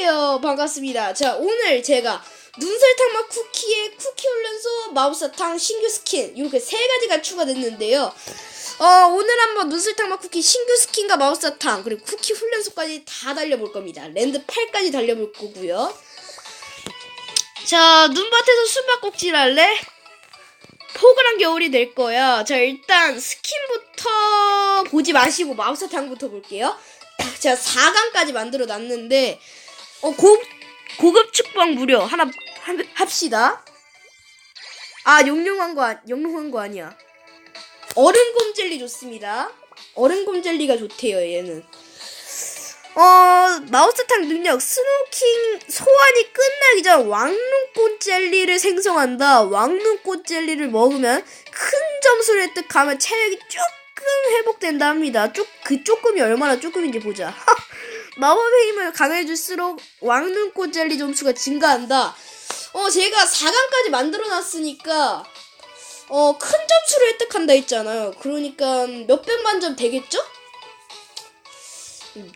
안녕하세요. 반갑습니다. 자, 오늘 제가 눈설탕 맛 쿠키에 쿠키 훈련소 마법사탕 신규 스킨 이렇게 세 가지가 추가됐는데요. 어, 오늘 한번 눈설탕 맛 쿠키 신규 스킨과 마법사탕 그리고 쿠키 훈련소까지 다 달려볼 겁니다. 랜드 8까지 달려볼 거고요. 자, 눈밭에서 숨바꼭질 할래? 포근한 겨울이 될 거야. 자, 일단 스킨부터 보지 마시고 마법사탕부터 볼게요. 제가 4강까지 만들어 놨는데 어, 고, 고급 축복 무료 하나 하, 합시다. 아, 용용한 거, 아- 용용한 거 아니야. 얼음곰 젤리 좋습니다. 얼음곰 젤리가 좋대요, 얘는. 어, 마우스탕 능력 스노킹 소환이 끝나기 전 왕눈꽃 젤리를 생성한다. 왕눈꽃 젤리를 먹으면 큰 점수를 획득하면 체력이 조금 회복된다 합니다. 쭉, 그 조금이 얼마나 조금인지 보자. 마법의 힘을 강해질수록 왕눈꽃 젤리 점수가 증가한다. 어, 제가 4강까지 만들어 놨으니까, 어, 큰 점수를 획득한다 했잖아요. 그러니까 몇백 만 점 되겠죠?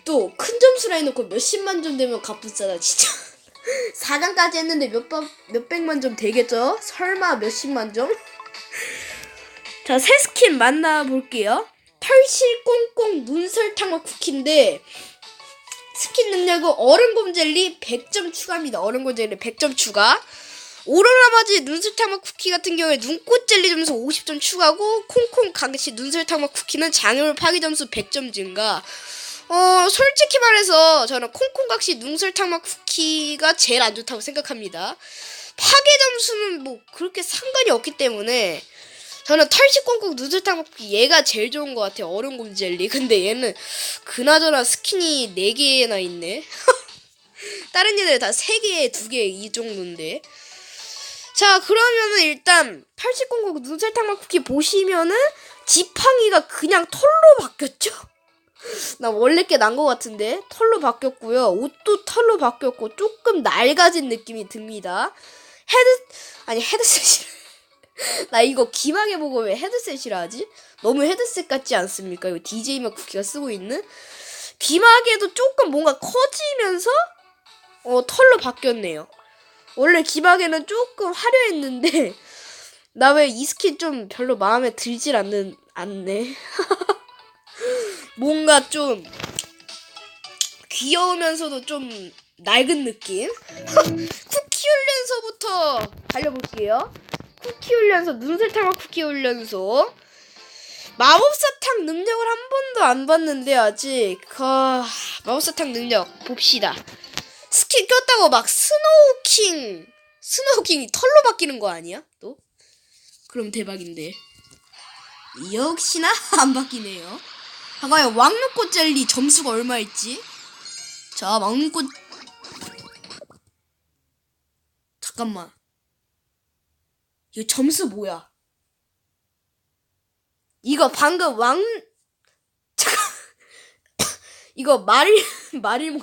또 큰 점수라 해놓고 몇십만 점 되면 값비싸다 진짜 4강까지 했는데 몇 바, 몇백만 점 되겠죠? 설마 몇십만 점? 자, 새 스킨 만나볼게요. 털실 꽁꽁 눈설탕과 쿠키인데 스킨 능력은 얼음곰 젤리 100점 추가합니다. 얼음곰 젤리 100점 추가. 오로라 마지 눈설탕맛 쿠키 같은 경우에 눈꽃 젤리 점수 50점 추가고 콩콩 강시 눈설탕맛 쿠키는 장애물 파기 점수 100점 증가. 어 솔직히 말해서 저는 콩콩 각시 눈설탕맛 쿠키가 제일 안 좋다고 생각합니다. 파괴 점수는 뭐 그렇게 상관이 없기 때문에 저는 털식 꽁꽁 눈설탕 쿠키 얘가 제일 좋은 것 같아요. 얼음곰 젤리. 근데 얘는 그나저나 스킨이 4개나 있네. 다른 애들 다 3개, 2개 이 정도인데. 자, 그러면은 일단 8009 눈설탕맛 쿠키 보시면은 지팡이가 그냥 털로 바뀌었죠? 나 원래 게 난 것 같은데 털로 바뀌었고요. 옷도 털로 바뀌었고 조금 낡아진 느낌이 듭니다. 헤드 아니 헤드셋이 나 이거 기막에 보고 왜 헤드셋이라 하지? 너무 헤드셋 같지 않습니까? 이거 DJ 맛 쿠키가 쓰고 있는 귀마개도 조금 뭔가 커지면서 어 털로 바뀌었네요. 원래 기막에는 조금 화려했는데 나 왜 이 스킨 좀 별로 마음에 들질 않는 않네. 뭔가 좀 귀여우면서도 좀 낡은 느낌. 쿠키 훈련소부터 달려볼게요. 쿠키 훈련소 눈설탕과 쿠키 훈련소. 마법사탕 능력을 한 번도 안 봤는데 아직 그 마법사탕 능력 봅시다. 스킨 꼈다고 막 스노우킹 스노우킹이 털로 바뀌는 거 아니야? 또? 그럼 대박인데. 역시나 안 바뀌네요. 잠깐만 왕눈꽃 젤리 점수가 얼마일지? 자 왕눈꽃 잠깐만 이거 점수 뭐야? 이거 방금 왕 이거 말을 말을 못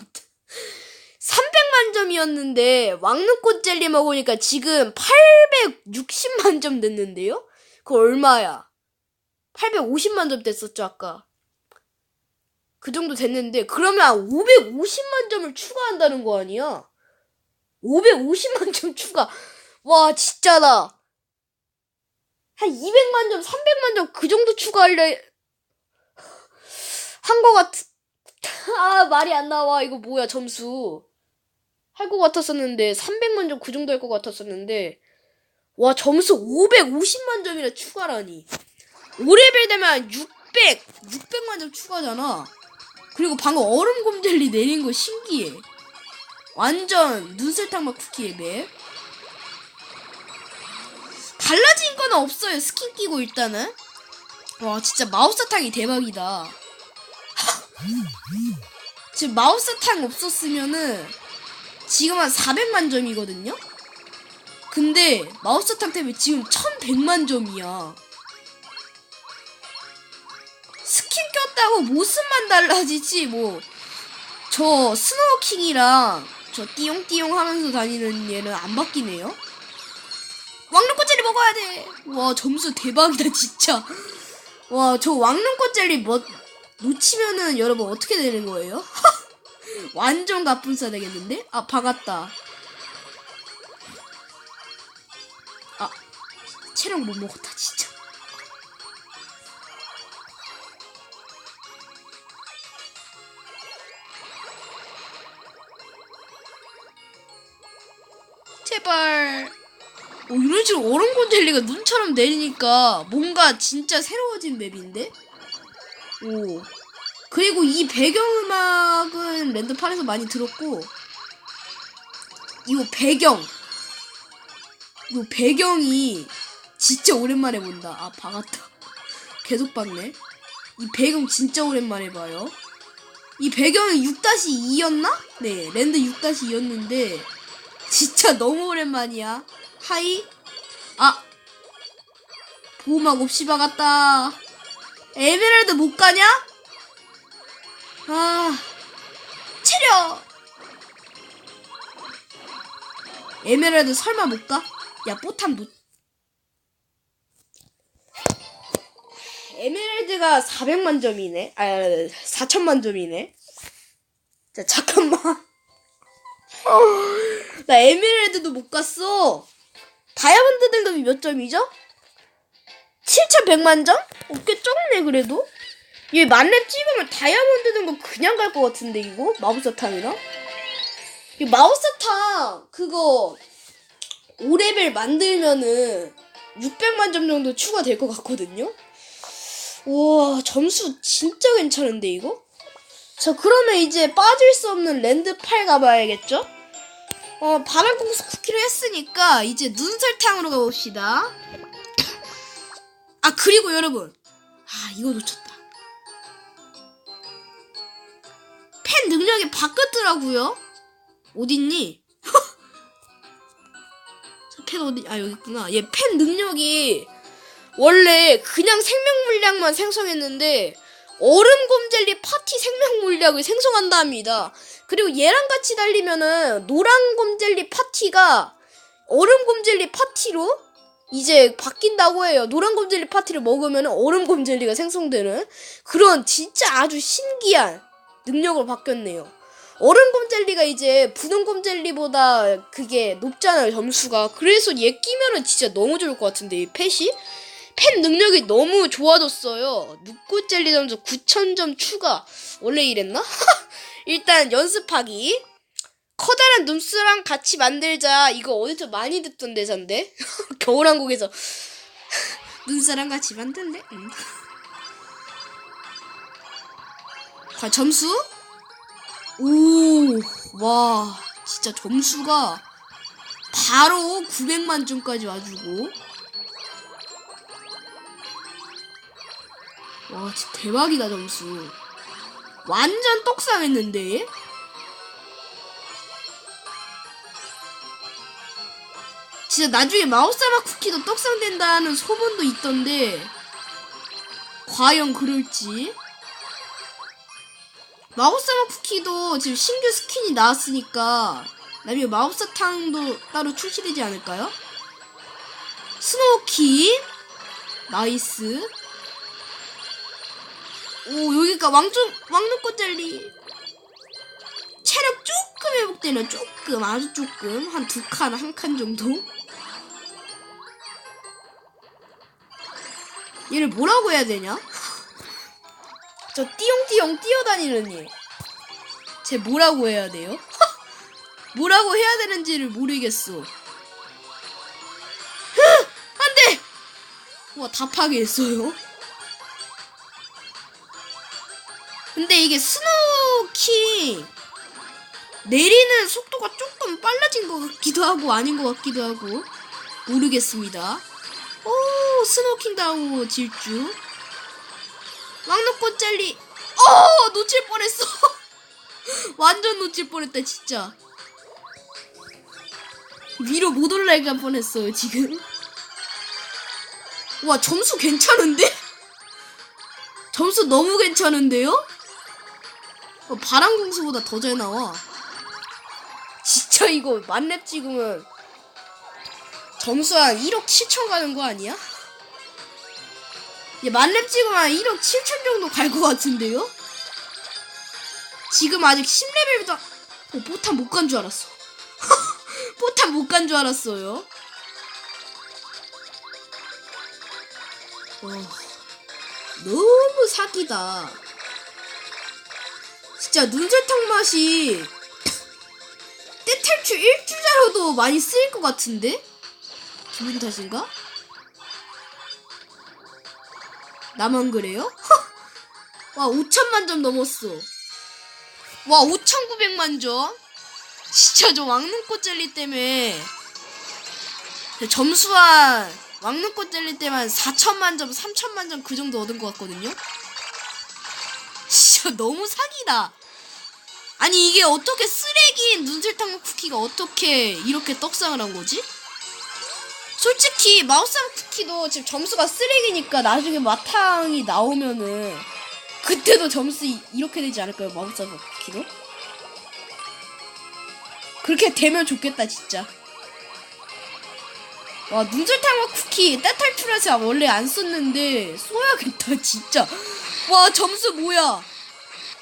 300만 점이었는데 왕눈꽃 젤리 먹으니까 지금 860만 점 됐는데요? 그거 얼마야? 850만 점 됐었죠 아까 그 정도 됐는데 그러면 550만 점을 추가한다는 거 아니야? 550만 점 추가 와 진짜다 한 200만 점 300만 점 그 정도 추가하려 한거 같... 아 말이 안 나와. 이거 뭐야 점수. 할 것 같았었는데 300만 점 그 정도 할 것 같았었는데 와 점수 550만 점이나 추가라니. 5레벨 되면 600 600만 점 추가잖아. 그리고 방금 얼음 곰젤리 내린 거 신기해. 완전 눈설탕 맛 쿠키의 맵 달라진 건 없어요 스킨 끼고 일단은. 와 진짜 마우스탕이 대박이다. 지금 마우스탕 없었으면은 지금 한 400만 점이거든요? 근데 마우스탕 때문에 지금 1100만 점이야. 스킨 꼈다고 모습만 달라지지 뭐. 저 스노우킹이랑 저 띠용띠용 하면서 다니는 얘는 안 바뀌네요? 왕눈꽃 젤리 먹어야 돼. 와 점수 대박이다 진짜. 와 저 왕눈꽃 젤리 뭐 놓치면은 여러분 어떻게 되는 거예요? 완전 가뿐싸 되겠는데? 아 박았다. 아 체력 못 먹었다 진짜. 제발. 오, 이런 식으로 얼음곤 젤리가 눈처럼 내리니까 뭔가 진짜 새로워진 맵인데? 오. 그리고 이 배경음악은 랜드판에서 많이 들었고, 이거 배경. 이거 배경이 진짜 오랜만에 본다. 아, 박았다. 계속 박네. 이 배경 진짜 오랜만에 봐요. 이 배경이 6-2였나? 네, 랜드 6-2였는데, 진짜 너무 오랜만이야. 하이. 아. 보호막 없이 박았다. 에메랄드 못 가냐? 아. 체력. 에메랄드 설마 못 가? 야, 뽀탄 놓. 에메랄드가 400만 점이네. 아, 4천만 점이네. 자, 잠깐만. 나 에메랄드도 못 갔어. 다이아몬드 등급이 몇 점이죠? 7,100만 점? 어, 꽤 적네, 그래도. 얘 만렙 찍으면 다이아몬드 등급 그냥 갈 것 같은데, 이거? 마법사탕이랑? 이 마법사탕, 그거, 5레벨 만들면은 600만 점 정도 추가될 것 같거든요? 우와, 점수 진짜 괜찮은데, 이거? 자, 그러면 이제 빠질 수 없는 랜드 8 가봐야겠죠? 어, 바람 공수 쿠키를 했으니까 이제 눈설탕으로 가봅시다. 아, 그리고 여러분. 아, 이거 놓쳤다. 펜 능력이 바뀌었더라고요. 어딨니? 저펜 어디, 아, 여기 있구나. 얘 펜 능력이 원래 그냥 생명 물량만 생성했는데 얼음 곰젤리 파티 생명 물약을 생성한다 합니다. 그리고 얘랑 같이 달리면은 노란 곰젤리 파티가 얼음 곰젤리 파티로 이제 바뀐다고 해요. 노란 곰젤리 파티를 먹으면 얼음 곰젤리가 생성되는 그런 진짜 아주 신기한 능력으로 바뀌었네요. 얼음 곰젤리가 이제 분홍 곰젤리보다 그게 높잖아요, 점수가. 그래서 얘 끼면은 진짜 너무 좋을 것 같은데, 이 펫이? 펜 능력이 너무 좋아졌어요. 눕고 젤리 점수 9,000점 추가. 원래 이랬나? 일단 연습하기. 커다란 눈수랑 같이 만들자. 이거 어디서 많이 듣던 대사인데? 겨울왕국에서. 눈사람 같이 만들래? 응. 자, 점수? 오, 와, 진짜 점수가 바로 900만 점까지 와주고. 와, 진짜 대박이다, 점수. 완전 떡상했는데? 진짜 나중에 마우사마 쿠키도 떡상된다는 소문도 있던데, 과연 그럴지? 마우사마 쿠키도 지금 신규 스킨이 나왔으니까, 나중에 마우사탕도 따로 출시되지 않을까요? 스노우키, 나이스. 오 여기가 왕좀 왕눈꽃 젤리. 체력 조금 회복되네 조금 아주 조금 한 두 칸 한 칸 정도? 얘를 뭐라고 해야 되냐? 저 띠용띠용 뛰어다니는 얘쟤 뭐라고 해야 돼요? 뭐라고 해야 되는지를 모르겠어. 안돼! 와 다 파괴했어요 근데 이게 스노우키 내리는 속도가 조금 빨라진 것 같기도 하고 아닌 것 같기도 하고 모르겠습니다. 오 스노킹 다우 질주 왕노꽃 젤리 어 놓칠 뻔했어 완전 놓칠 뻔했다 진짜 위로 못 올라갈 뻔했어요 지금 와 점수 괜찮은데? 점수 너무 괜찮은데요? 어, 바람공수보다 더 잘 나와. 진짜 이거 만렙 찍으면 점수 한 1억 7천 가는 거 아니야? 얘 만렙 찍으면 한 1억 7천 정도 갈 것 같은데요? 지금 아직 10레벨보다 어, 포탄 못 간 줄 알았어. 포탄 못 간 줄 알았어요. 와, 너무 사기다. 진짜 눈설탕 맛이 때탈출 1주자로도 많이 쓰일 것 같은데? 기분 탓인가? 나만 그래요? 와 5천만 점 넘었어. 와 5,900만 점. 진짜 저 왕눈꽃 젤리 때문에 점수한 왕눈꽃 젤리 때만 4천만 점, 3천만 점 그 정도 얻은 것 같거든요. 진짜 너무 사기다. 아니 이게 어떻게 쓰레기인 눈설탕 쿠키가 어떻게 이렇게 떡상을 한 거지? 솔직히 마우스랑 쿠키도 지금 점수가 쓰레기니까 나중에 마탕이 나오면은 그때도 점수 이- 이렇게 되지 않을까요? 마우스랑 쿠키도? 그렇게 되면 좋겠다 진짜. 와 눈설탕과 쿠키 때탈출해서 원래 안 썼는데 써야겠다 진짜. 와 점수 뭐야?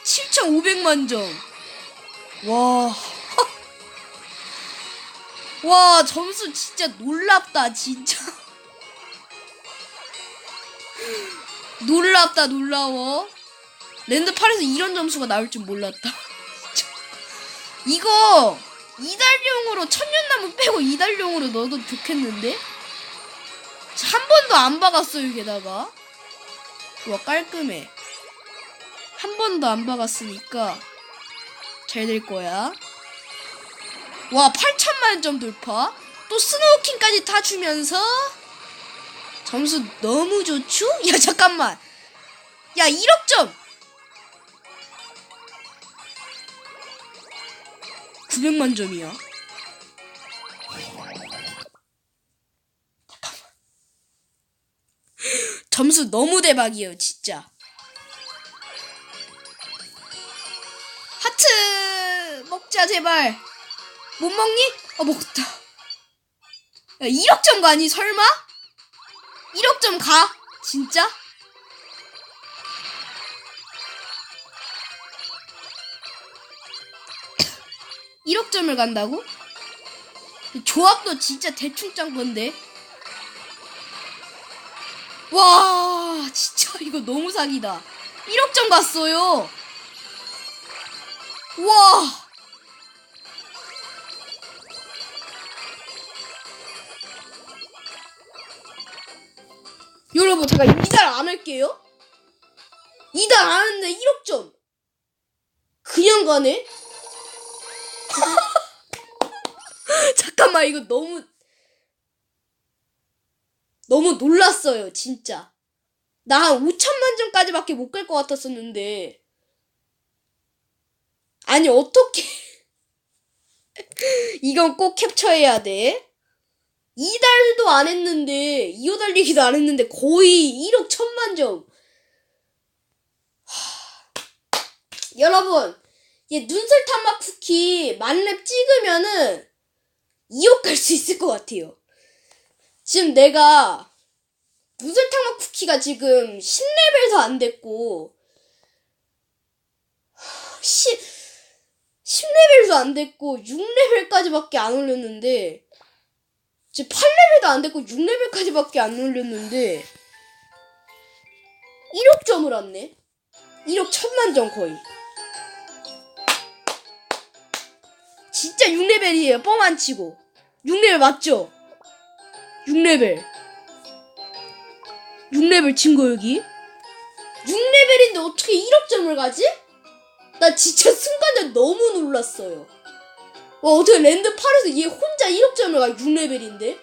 7,500만 점. 와. 와 점수 진짜 놀랍다 진짜. 놀랍다 놀라워. 랜드 8에서 이런 점수가 나올 줄 몰랐다. 이거 이달용으로 천년나무 빼고 이달용으로 넣어도 좋겠는데? 한 번도 안 박았어요 게다가. 와 깔끔해. 한 번도 안 박았으니까 잘 될 거야. 와 8천만 점 돌파. 또 스노우킹까지 타주면서 점수 너무 좋죠? 야 잠깐만. 야 1억 점. 900만 점이야. 점수 너무 대박이에요, 진짜. 자 제발. 못 먹니? 아 먹었다. 야 1억 점 가니 설마? 1억 점 가? 진짜? 일억 점을 간다고? 조합도 진짜 대충 짠 건데. 와, 진짜 이거 너무 사기다. 1억 점 갔어요. 와. 여러분, 제가 이달 안 할게요. 이달 안 하는데 1억 점. 그냥 가네? 잠깐만 이거 너무 너무 놀랐어요 진짜 나 한 5천만 점까지밖에 못 갈 것 같았었는데 아니 어떻게 이건 꼭 캡처해야 돼 이달도 안 했는데 이어 달리기도 안 했는데 거의 1억 천만 점 하... 여러분 얘 눈설탕 맛 쿠키 만렙 찍으면은 2억 갈 수 있을 것 같아요. 지금 내가 눈설탕 맛 쿠키가 지금 10레벨도 안 됐고 10, 10레벨도 안 됐고 6레벨까지밖에 안 올렸는데 지금 8레벨도 안 됐고 6레벨까지밖에 안 올렸는데 1억 점을 왔네. 1억 천만 점 거의. 진짜 6레벨이에요. 뻥 안 치고. 6레벨 맞죠? 6레벨. 6레벨 친구 여기. 6레벨인데 어떻게 1억 점을 가지? 나 진짜 순간에 너무 놀랐어요. 와, 어떻게 랜드 8에서 얘 혼자 1억 점을 가? 6레벨인데?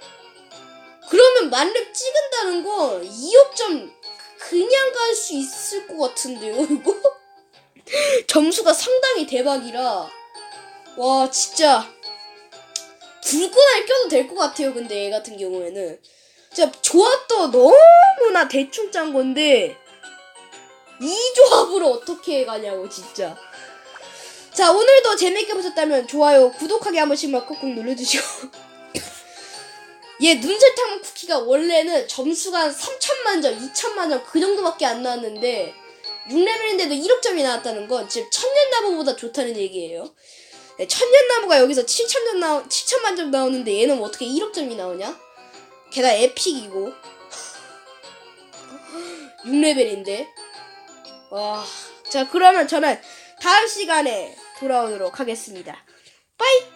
그러면 만렙 찍은다는 건 2억 점 그냥 갈 수 있을 것 같은데요, 이거? 점수가 상당히 대박이라. 와 진짜 불꽃알 껴도 될 것 같아요 근데 얘 같은 경우에는 진짜 조합도 너무나 대충 짠 건데 이 조합으로 어떻게 가냐고 진짜 자 오늘도 재밌게 보셨다면 좋아요 구독하기 한 번씩만 꾹꾹 눌러주시고 얘 눈설탕 쿠키가 원래는 점수가 한 3천만 점 2천만 점 그 정도밖에 안 나왔는데 6레벨인데도 1억 점이 나왔다는 건 지금 천년나무보다 좋다는 얘기예요. 네, 천년나무가 여기서 7천년 나 7천만 점 나오는데 얘는 어떻게 1억 점이 나오냐? 게다가 에픽이고 6레벨인데 와, 자 그러면 저는 다음 시간에 돌아오도록 하겠습니다. 빠이.